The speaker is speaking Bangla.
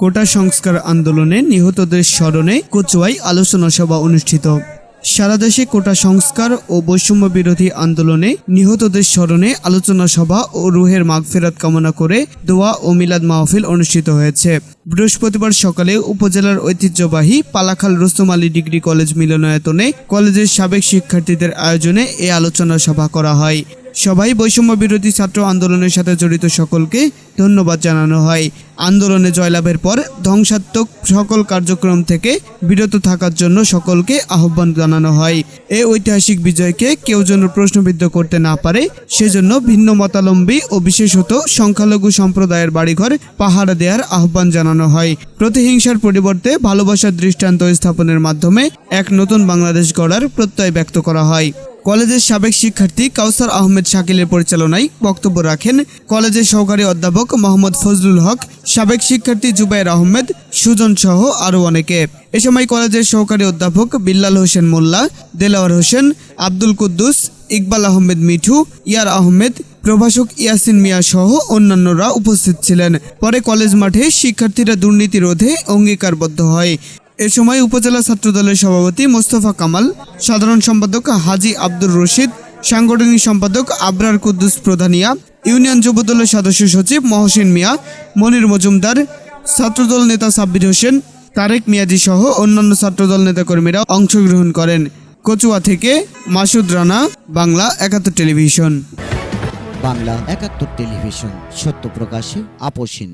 কোটা সংস্কার আন্দোলনে নিহতদের স্মরণে কচুয়ায় আলোচনা সভা অনুষ্ঠিত। সারা দেশে কোটা সংস্কার ও বৈষম্য বিরোধী আন্দোলনে নিহতদের স্মরণে আলোচনা সভা ও রুহের মাগফেরাত কামনা করে দোয়া ও মিলাদ মাহফিল অনুষ্ঠিত হয়েছে। বৃহস্পতিবার সকালে উপজেলার ঐতিহ্যবাহী পালাখাল রুস্তম আলী ডিগ্রি কলেজ মিলনায়তনে কলেজের সাবেক শিক্ষার্থীদের আয়োজনে এ আলোচনা সভা করা হয়। সবাই বৈষম্য বিরোধী ছাত্র আন্দোলনের সাথে জড়িত সকলকে ধন্যবাদ জানানো হয়। আন্দোলনে জয়লাভের পর ধ্বংসাত্মক সকল কার্যক্রম থেকে বিরত থাকার জন্য সকলকে আহ্বান জানানো হয়। এই ঐতিহাসিক বিজয়কে কেউ যেন প্রশ্নবিদ্ধ করতে না পারে, সেজন্য ভিন্ন মতালম্বী ও বিশেষত সংখ্যালঘু সম্প্রদায়ের বাড়িঘর পাহারা দেওয়ার আহ্বান জানানো হয়। প্রতিহিংসার পরিবর্তে ভালোবাসার দৃষ্টান্ত স্থাপনের মাধ্যমে এক নতুন বাংলাদেশ গড়ার প্রত্যয় ব্যক্ত করা হয়। কলেজের সাবেক শিক্ষার্থী কাউসার আহমেদ শাকিলের পরিচালনায় বক্তব্য রাখেন কলেজের সহকারী অধ্যাপক মোহাম্মদ ফজলুল হক, সাবেক শিক্ষার্থী জুবাইর আহমেদ, সুজন সহ আরও অনেকে। এ সময় কলেজের সহকারী অধ্যাপক বিল্লাল হোসেন মোল্লা, দেলাওয়ার হোসেন, আব্দুল কুদ্দুস, ইকবাল আহমেদ মিঠু, ইয়ার আহমেদ, প্রভাষক ইয়াসিন মিয়া সহ অন্যান্যরা উপস্থিত ছিলেন। পরে কলেজ মাঠে শিক্ষার্থীরা দুর্নীতি রোধে অঙ্গীকারবদ্ধ হয়। এ সময় উপজেলা ছাত্রদলের সভাপতি মোস্তফা কামাল, সাধারণ সম্পাদক হাজি আব্দুর রশিদ, সাংগঠনিক সম্পাদক আবরার কুদ্দুস প্রধানিয়া, ইউনিয়ন যুবদলের সদস্য সচিব মহসিন মিয়া, মনির মজুমদার, ছাত্রদল নেতা সাব্বির হোসেন, তারেক মিয়াজি সহ অন্যান্য ছাত্রদল নেতাকর্মীরা অংশগ্রহণ করেন। কচুয়া থেকে মাসুদ রানা, বাংলা একাত্তর টেলিভিশন। বাংলা একাত্তর টেলিভিশন, সত্য প্রকাশে আপোষহীন